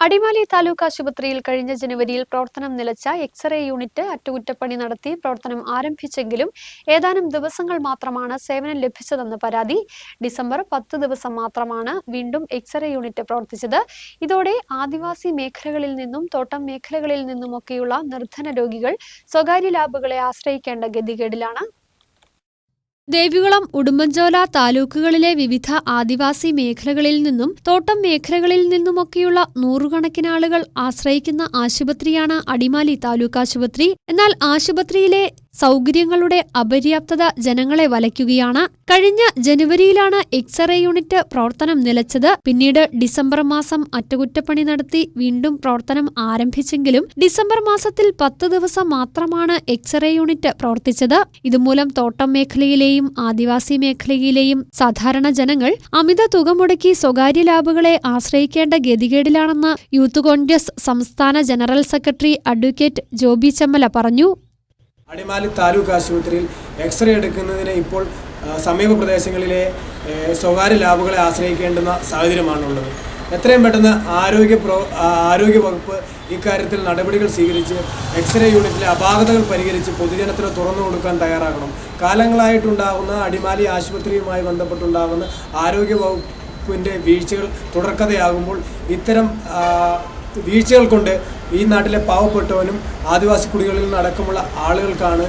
അടിമാലി താലൂക്ക് ആശുപത്രിയിൽ കഴിഞ്ഞ ജനുവരിയിൽ പ്രവർത്തനം നിലച്ച എക്സ്റേ യൂണിറ്റ് അറ്റകുറ്റപ്പണി നടത്തി പ്രവർത്തനം ആരംഭിച്ചെങ്കിലും ഏതാനും ദിവസങ്ങൾ മാത്രമാണ് സേവനം ലഭിച്ചതെന്ന് പരാതി ഡിസംബർ പത്ത് ദിവസം മാത്രമാണ് വീണ്ടും എക്സ്റേ യൂണിറ്റ് പ്രവർത്തിച്ചത്. ഇതോടെ ആദിവാസി മേഖലകളിൽ നിന്നും തോട്ടം മേഖലകളിൽ നിന്നുമൊക്കെയുള്ള നിർധന രോഗികൾ സ്വകാര്യ ലാബുകളെ ആശ്രയിക്കേണ്ട ഗതികേടിലാണ് ദേവികുളം ഉടുമ്പൻചോല താലൂക്കുകളിലെ വിവിധ ആദിവാസി മേഖലകളിൽ നിന്നും തോട്ടം മേഖലകളിൽ നിന്നുമൊക്കെയുള്ള നൂറുകണക്കിന് ആളുകൾ ആശ്രയിക്കുന്ന ആശുപത്രിയാണ് അടിമാലി താലൂക്ക് ആശുപത്രി എന്നാൽ ആശുപത്രിയിലെ സൗകര്യങ്ങളുടെ അപര്യാപ്തത ജനങ്ങളെ വലയ്ക്കുകയാണ്. കഴിഞ്ഞ ജനുവരിയിലാണ് എക്സ്റേ യൂണിറ്റ് പ്രവർത്തനം നിലച്ചത്. പിന്നീട് ഡിസംബർ മാസം അറ്റകുറ്റപ്പണി നടത്തി വീണ്ടും പ്രവർത്തനം ആരംഭിച്ചെങ്കിലും ഡിസംബർ മാസത്തിൽ പത്ത് ദിവസം മാത്രമാണ് എക്സ്റേ യൂണിറ്റ് പ്രവർത്തിച്ചത്. ഇതുമൂലം തോട്ടം മേഖലയിലെയും ആദിവാസി മേഖലയിലെയും സാധാരണ ജനങ്ങൾ അമിത തുക മുടക്കി സ്വകാര്യ ലാബുകളെ ആശ്രയിക്കേണ്ട ഗതികേടിലാണെന്ന് യൂത്ത് കോൺഗ്രസ് സംസ്ഥാന general secretary advocate Joby Chemmala പറഞ്ഞു. അടിമാലി താലൂക്ക് ആശുപത്രിയിൽ എക്സ്റേ എടുക്കുന്നതിന് ഇപ്പോൾ സമീപ പ്രദേശങ്ങളിലെ സ്വകാര്യ ലാബുകളെ ആശ്രയിക്കേണ്ടുന്ന സാഹചര്യമാണുള്ളത്. എത്രയും പെട്ടെന്ന് ആരോഗ്യ പ്രോ ആരോഗ്യ വകുപ്പ് ഇക്കാര്യത്തിൽ നടപടികൾ സ്വീകരിച്ച് എക്സ്റേ യൂണിറ്റിലെ അപാകതകൾ പരിഹരിച്ച് പൊതുജനത്തിന് തുറന്നു കൊടുക്കാൻ തയ്യാറാകണം. കാലങ്ങളായിട്ടുണ്ടാകുന്ന അടിമാലി ആശുപത്രിയുമായി ബന്ധപ്പെട്ടുണ്ടാകുന്ന ആരോഗ്യ വകുപ്പിന്റെ വീഴ്ചകൾ തുടർക്കഥയാകുമ്പോൾ ഇത്തരം വീഴ്ചകൾ കൊണ്ട് ഈ നാട്ടിലെ പാവപ്പെട്ടവനും ആദിവാസി കുടികളിൽ നിന്നടക്കമുള്ള ആളുകൾക്കാണ്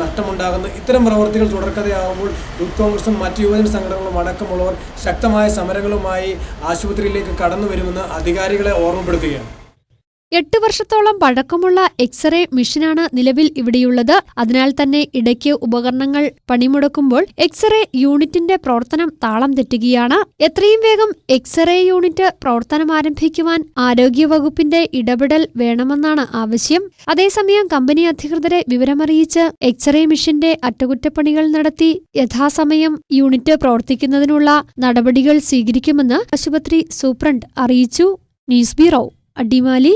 നഷ്ടമുണ്ടാകുന്നത്. ഇത്തരം പ്രവർത്തികൾ തുടർക്കഥയാകുമ്പോൾ യൂത്ത് കോൺഗ്രസും മറ്റ് യുവജന സംഘടനകളും അടക്കമുള്ളവർ ശക്തമായ സമരങ്ങളുമായി ആശുപത്രിയിലേക്ക് കടന്നു വരുമെന്ന് അധികാരികളെ ഓർമ്മപ്പെടുത്തുകയാണ്. എട്ട് വർഷത്തോളം പഴക്കമുള്ള എക്സ്റേ മെഷീനാണ് നിലവിൽ ഇവിടെയുള്ളത്. അതിനാൽ തന്നെ ഇടയ്ക്ക് ഉപകരണങ്ങൾ പണിമുടക്കുമ്പോൾ എക്സ്റേ യൂണിറ്റിന്റെ പ്രവർത്തനം താളം തെറ്റുകയാണ്. എത്രയും വേഗം എക്സ്റേ യൂണിറ്റ് പ്രവർത്തനം ആരംഭിക്കുവാൻ ആരോഗ്യവകുപ്പിന്റെ ഇടപെടൽ വേണമെന്നാണ് ആവശ്യം. അതേസമയം കമ്പനി അധികൃതരെ വിവരമറിയിച്ച് എക്സ്റേ മെഷീന്റെ അറ്റകുറ്റപ്പണികൾ നടത്തി യഥാസമയം യൂണിറ്റ് പ്രവർത്തിക്കുന്നതിനുള്ള നടപടികൾ സ്വീകരിക്കുമെന്ന് ആശുപത്രി സൂപ്രണ്ട് അറിയിച്ചു. News bureau Adimali.